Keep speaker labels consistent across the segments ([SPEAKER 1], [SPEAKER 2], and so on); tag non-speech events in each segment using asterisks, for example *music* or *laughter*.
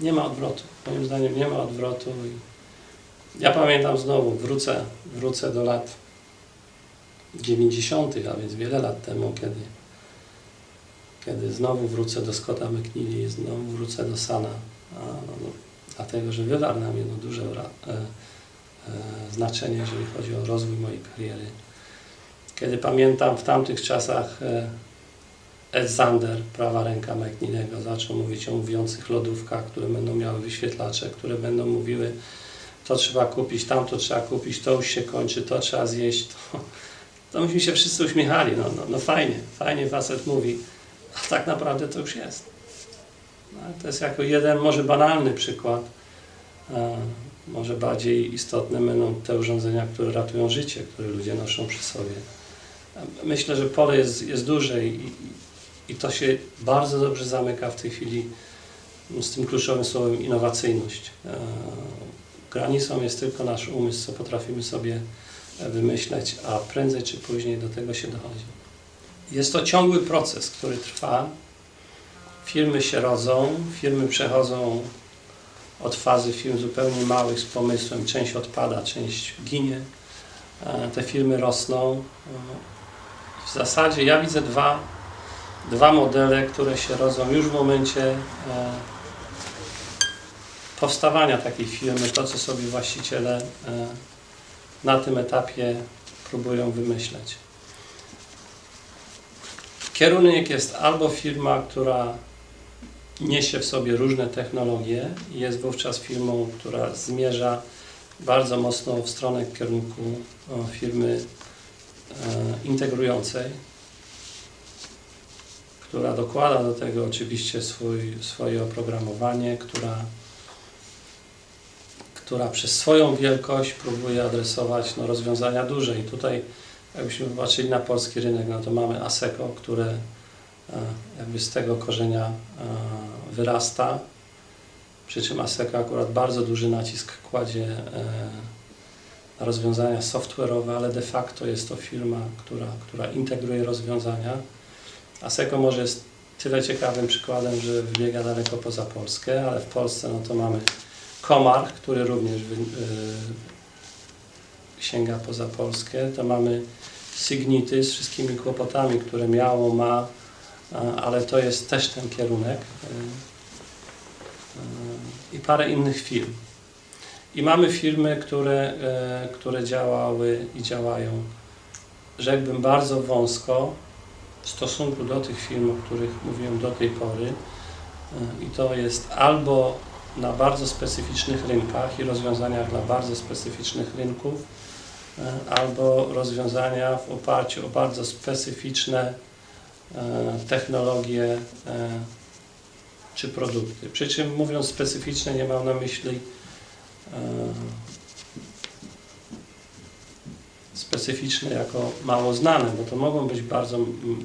[SPEAKER 1] nie ma odwrotu. Moim zdaniem nie ma odwrotu. Ja pamiętam znowu, wrócę, wrócę do lat 90., a więc wiele lat temu, kiedy, kiedy znowu wrócę do Scotta McNeely, znowu wrócę do Sana, a, no, no, dlatego, że wywarł na mnie no, duże e, e, znaczenie, jeżeli chodzi o rozwój mojej kariery. Kiedy pamiętam w tamtych czasach e, Ed Zander, prawa ręka McNeilego, zaczął mówić o mówiących lodówkach, które będą miały wyświetlacze, które będą mówiły to trzeba kupić, tamto trzeba kupić, to już się kończy, to trzeba zjeść. *laughs* To, to myśmy się wszyscy uśmiechali. No, no, no fajnie, fajnie facet mówi, a tak naprawdę to już jest. No, to jest jako jeden może banalny przykład. E, może bardziej istotne będą te urządzenia, które ratują życie, które ludzie noszą przy sobie. E, Myślę, że pole jest, jest duże i, i, to się bardzo dobrze zamyka w tej chwili z tym kluczowym słowem innowacyjność. E, Granicą jest tylko nasz umysł, co potrafimy sobie wymyśleć, a prędzej czy później do tego się dochodzi. Jest to ciągły proces, który trwa. Firmy się rodzą, firmy przechodzą od fazy firm zupełnie małych z pomysłem, część odpada, część ginie. E, Te firmy rosną. E, W zasadzie ja widzę dwa, dwa modele, które się rodzą już w momencie e, powstawania takiej firmy, to co sobie właściciele e, na tym etapie próbują wymyśleć. Kierunek jest albo firma, która niesie w sobie różne technologie i jest wówczas firmą, która zmierza bardzo mocno w stronę kierunku firmy e, integrującej, która dokłada do tego oczywiście swój, swoje oprogramowanie, która która przez swoją wielkość próbuje adresować no, rozwiązania duże. I tutaj, jakbyśmy popatrzyli na polski rynek, no to mamy ASECO, które e, jakby z tego korzenia e, wyrasta. Przy czym ASECO akurat bardzo duży nacisk kładzie e, na rozwiązania software'owe, ale de facto jest to firma, która, która integruje rozwiązania. ASECO może jest tyle ciekawym przykładem, że wybiega daleko poza Polskę, ale w Polsce no to mamy Komar, który również wy, y, sięga poza Polskę. To mamy Signity z wszystkimi kłopotami, które miało, ma, ale to jest też ten kierunek. Y, y, I parę innych firm. I mamy firmy, które, które działały i działają, rzekłbym, bardzo wąsko w stosunku do tych firm, o których mówiłem do tej pory. Y, I to jest albo na bardzo specyficznych rynkach i rozwiązaniach dla bardzo specyficznych rynków, e, albo rozwiązania w oparciu o bardzo specyficzne e, technologie e, czy produkty. Przy czym mówiąc specyficzne nie mam na myśli specyficzne jako mało znane, bo to mogą być bardzo,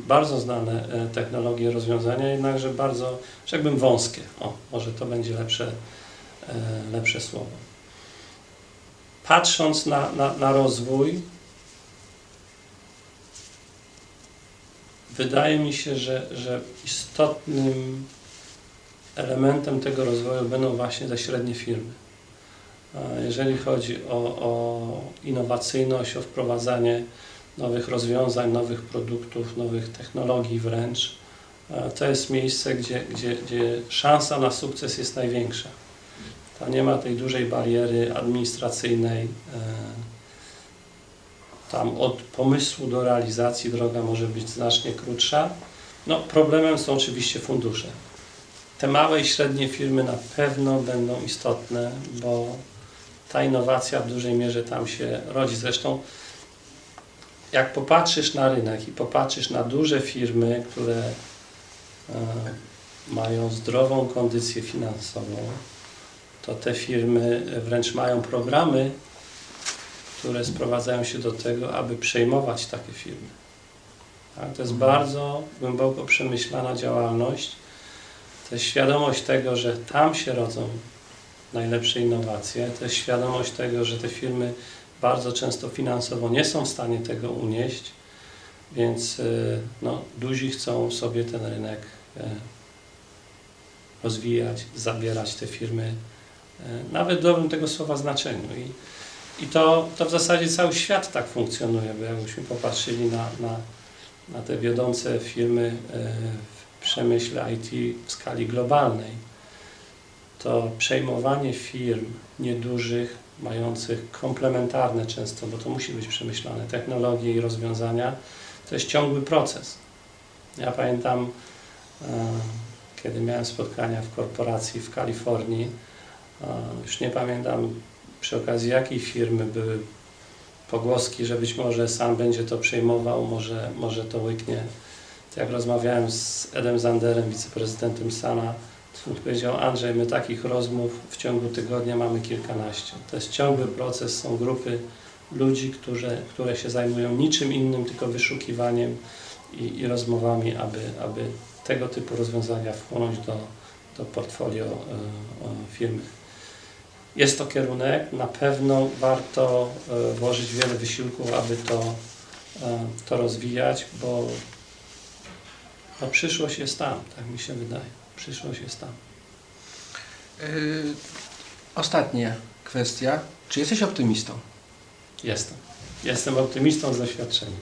[SPEAKER 1] bardzo znane e, technologie, rozwiązania, jednakże bardzo, rzekłbym, wąskie. O, może to będzie lepsze, e, lepsze słowo. Patrząc na, na, na rozwój, wydaje mi się, że, że istotnym elementem tego rozwoju będą właśnie te średnie firmy. Jeżeli chodzi o, o innowacyjność, o wprowadzanie nowych rozwiązań, nowych produktów, nowych technologii wręcz, e, to jest miejsce, gdzie, gdzie, gdzie szansa na sukces jest największa. Tam nie ma tej dużej bariery administracyjnej. e, Tam od pomysłu do realizacji droga może być znacznie krótsza. No, problemem są oczywiście fundusze. Te małe i średnie firmy na pewno będą istotne, bo ta innowacja w dużej mierze tam się rodzi. Zresztą, jak popatrzysz na rynek i popatrzysz na duże firmy, które e, mają zdrową kondycję finansową, to te firmy wręcz mają programy, które sprowadzają się do tego, aby przejmować takie firmy. Tak? To jest bardzo głęboko przemyślana działalność. To jest świadomość tego, że tam się rodzą najlepsze innowacje. To jest świadomość tego, że te firmy bardzo często finansowo nie są w stanie tego unieść, więc y, no, duzi chcą sobie ten rynek y, rozwijać, zabierać te firmy, e, nawet w dobrym tego słowa znaczeniu. I, i to, to w zasadzie cały świat tak funkcjonuje, bo jakbyśmy popatrzyli na, na, na te wiodące firmy e, w przemyśle IT w skali globalnej, to przejmowanie firm niedużych, mających komplementarne często, bo to musi być przemyślane, technologie i rozwiązania, to jest ciągły proces. Ja pamiętam, e, kiedy miałem spotkania w korporacji w Kalifornii, e, już nie pamiętam przy okazji jakiej firmy były pogłoski, że być może sam będzie to przejmował, może, może to łyknie. To jak rozmawiałem z Edem Zanderem, wiceprezydentem Sana, on powiedział, Andrzej, my takich rozmów w ciągu tygodnia mamy kilkanaście. To jest ciągły proces, są grupy ludzi, które, które się zajmują niczym innym, tylko wyszukiwaniem i, i rozmowami, aby, aby tego typu rozwiązania wchłonąć do, do portfolio e, firmy. Jest to kierunek, na pewno warto e, włożyć wiele wysiłku, aby to, e, to rozwijać, bo no, przyszłość jest tam, tak mi się wydaje. Przyszłość jest tam.
[SPEAKER 2] Yy, ostatnia kwestia. Czy jesteś optymistą?
[SPEAKER 1] Jestem. Jestem optymistą z doświadczenia.